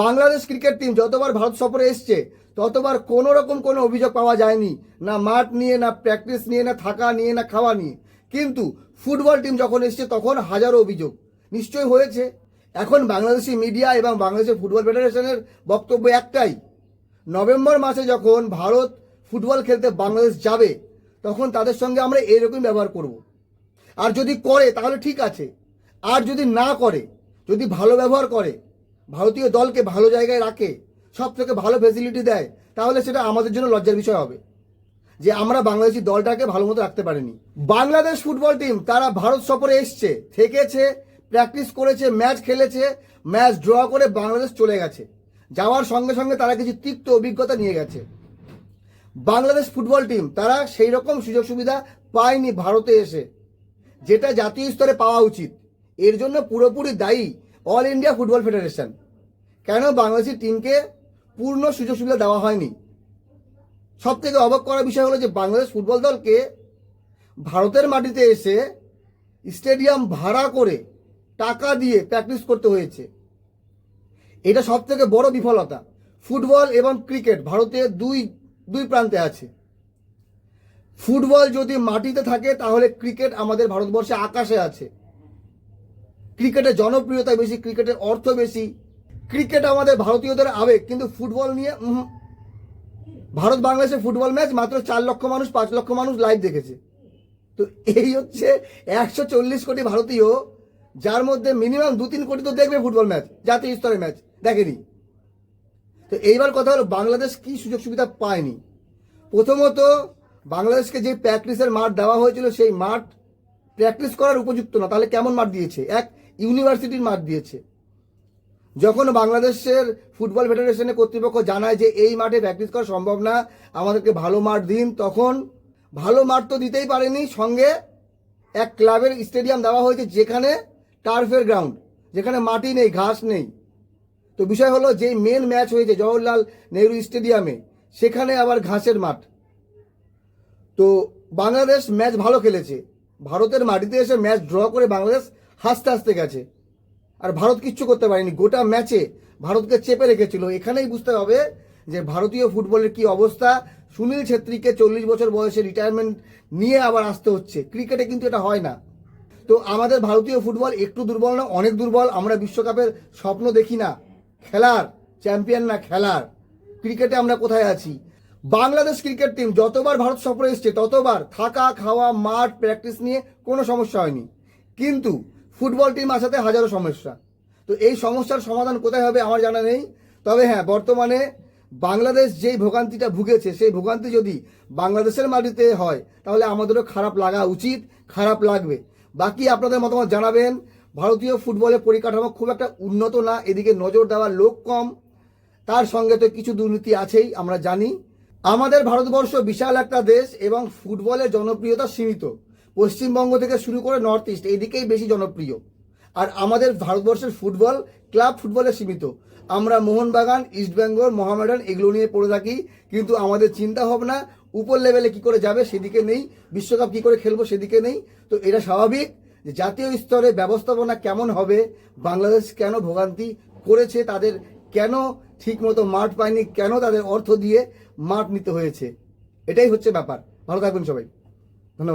Bangladesh cricket team যতবার ভারত সফরে এসছে, ততবার কোনো রকম কোনো অভিযোগ পাওয়া যায়নি। না মাঠ নিয়ে, না প্র্যাকটিস নিয়ে, না থাকা নিয়ে, না খাওয়া নিয়ে। কিন্তু ফুটবল টিম যখন এসছে, তখন হাজারো অভিযোগ। নিশ্চয় হয়েছে। এখন বাংলাদেশি মিডিয়া এবং বাংলাদেশের ফুটবল ফেডারেশনের বক্তব্য একটাই। নভেম্বর মাসে যখন ভারত ফুটবল খেলতে বাংলাদেশ যাবে, তখন তাদের সঙ্গে আমরা এরকম ব্যবহার করব। আর যদি করে, তাহলে ঠিক আছে। আর যদি না করে, যদি ভালো ব্যবহার করে ভারতীয় দলকে ভালো জায়গায় রাখে সব থেকে ভালো ফেসিলিটি দেয়, তাহলে সেটা আমাদের জন্য লজ্জার বিষয় হবে। যে আমরা বাংলাদেশি দলটাকে ভালো মতো রাখতে পারিনি। বাংলাদেশ ফুটবল টিম তারা ভারত সফরে এসছে, থেকেছে প্র্যাকটিস করেছে ম্যাচ খেলেছে ম্যাচ ড্র করে বাংলাদেশ চলে গেছে। যাওয়ার সঙ্গে সঙ্গে তারা কিছু তিক্ত অভিজ্ঞতা নিয়ে গেছে। বাংলাদেশ ফুটবল টিম তারা সেই রকম সুযোগ সুবিধা পায়নি ভারতে এসে। যেটা জাতীয় স্তরে পাওয়া উচিত। এর জন্য পুরোপুরি দায়ী অল ইন্ডিয়া ফুটবল ফেডারেশন কেন বাংলাদেশি টিমকে পূর্ণ সুযোগ সুবিধা দেওয়া হয়নি? সব থেকে অবাক করার বিষয় হলো যে বাংলাদেশ ফুটবল দলকে ভারতের মাটিতে এসে স্টেডিয়াম ভাড়া করে টাকা দিয়ে প্র্যাকটিস করতে হয়েছে। এটা সব থেকে বড় বিফলতা। ফুটবল এবং ক্রিকেট ভারতে দুই দুই প্রান্তে আছে। ফুটবল যদি মাটিতে থাকে, তাহলে ক্রিকেট আমাদের ভারতবর্ষে আকাশে আছে। ক্রিকেটের জনপ্রিয়তা বেশি, ক্রিকেটের অর্থ বেশি। ক্রিকেট আমাদের ভারতীয়দের আবেগ, কিন্তু ফুটবল নিয়ে ভারত বাংলাদেশের ফুটবল ম্যাচ মাত্র চার লক্ষ মানুষ, পাঁচ লক্ষ মানুষ লাইভ দেখেছে। তো এই হচ্ছে একশো চল্লিশ কোটি ভারতীয়, যার মধ্যে মিনিমাম দু তিন কোটি তো দেখবে ফুটবল ম্যাচ, জাতীয় স্তরের ম্যাচ, দেখেনি। তো এইবার কথা হলো, বাংলাদেশ কি সুযোগ সুবিধা পায়নি? প্রথমত, বাংলাদেশকে যে প্র্যাকটিসের মাঠ দেওয়া হয়েছিল, সেই মাঠ প্র্যাকটিস করার উপযুক্ত না, তাহলে কেমন মাঠ দিয়েছে? এক, ইউনিভার্সিটির মাঠ দিয়েছে। যখন বাংলাদেশের ফুটবল ফেডারেশনের কর্তৃপক্ষ জানায় যে এই মাঠে প্র্যাকটিস করা সম্ভব না, আমাদেরকে ভালো মাঠ দিন, তখন ভালো মাঠ তো দিতেই পারেনি, সঙ্গে এক ক্লাবের স্টেডিয়াম দেওয়া হয়েছে যেখানে টার্ফের গ্রাউন্ড, যেখানে মাটি নেই, ঘাস নেই। তো বিষয় হলো যে মেন ম্যাচ হয়েছে জওহরলাল নেহরু স্টেডিয়ামে, সেখানে আবার ঘাসের মাঠ। তো বাংলাদেশ ম্যাচ ভালো খেলেছে। ভারতের মাটিতে এসে ম্যাচ ড্র করে বাংলাদেশ হাসতে হাসতে গেছে। আর ভারত কিচ্ছু করতে পারেনি। গোটা ম্যাচে ভারতকে চেপে রেখেছিল। এখানেই বুঝতে হবে যে ভারতীয় ফুটবলের কি অবস্থা। সুনীল ছেত্রীকে চল্লিশ বছর বয়সে রিটায়ারমেন্ট নিয়ে আবার আসতে হচ্ছে। ক্রিকেটে কিন্তু এটা হয় না। তো আমাদের ভারতীয় ফুটবল একটু দুর্বল না, অনেক দুর্বল। আমরা বিশ্বকাপের স্বপ্ন দেখি না। খেলার চ্যাম্পিয়ন না খেলার। ক্রিকেটে আমরা কোথায় আছি? বাংলাদেশ ক্রিকেট টিম যতবার ভারত সফরে এসছে, ততবার থাকা, খাওয়া, মাঠ প্র্যাকটিস নিয়ে কোনো সমস্যা হয়নি। কিন্তু ফুটবল টিম আসাতে হাজারো সমস্যা। তো এই সমস্যার সমাধান কোথায় হবে আমার জানা নেই। তবে হ্যাঁ বর্তমানে বাংলাদেশ যেই ভোগান্তিটা ভুগেছে, সেই ভোগান্তি যদি বাংলাদেশের মাটিতে হয়, তাহলে আমাদেরও খারাপ লাগা উচিত, খারাপ লাগবে। বাকি আপনাদের মতামত জানাবেন। ভারতীয় ফুটবলের পরিকাঠামো খুব একটা উন্নত না, এদিকে নজর দেওয়ার লোক কম। তার সঙ্গে তো কিছু দুর্নীতি আছেই, আমরা জানি। আমাদের ভারতবর্ষ বিশাল একটা দেশ এবং ফুটবলের জনপ্রিয়তা সীমিত। পশ্চিমবঙ্গ থেকে শুরু করে নর্থ ইস্ট এইদিকেই বেশি জনপ্রিয়। আর আমাদের ভারতবর্ষের ফুটবল ক্লাব ফুটবলে সীমিত। আমরা মোহনবাগান ইস্টবেঙ্গল মোহামেডান এগুলো নিয়ে পড়ে থাকি, কিন্তু আমাদের চিন্তা ভাবনা উপর লেভেলে কি করে যাবে সেদিকে নেই, বিশ্বকাপ কি করে খেলব সেদিকে নেই। তো এটা স্বাভাবিক যে জাতীয় স্তরে ব্যবস্থাপনা কেমন হবে, বাংলাদেশ কেন ভোগান্তি করেছে, তাদের কেন ঠিকমতো মাঠ পায়নি, কেন তাদের অর্থ দিয়ে মাঠ নিতে হয়েছে? এটাই হচ্ছে ব্যাপার। ভালো থাকবেন সবাই। ধন্যবাদ।